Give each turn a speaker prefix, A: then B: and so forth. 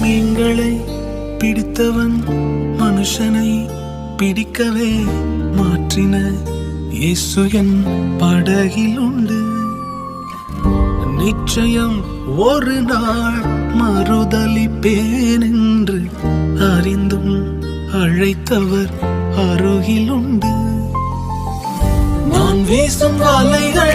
A: மீன்களை பிடித்தவன் மனுஷனை பிடிக்கவே மாற்றின இயேசு என் படகில் உண்டு. நிச்சயம் ஒரு நாள் மறுதலிப்பேன் என்று அறிந்தும் அழைத்தவர் அருகில் உண்டு. நான் வீசும் வலைகள்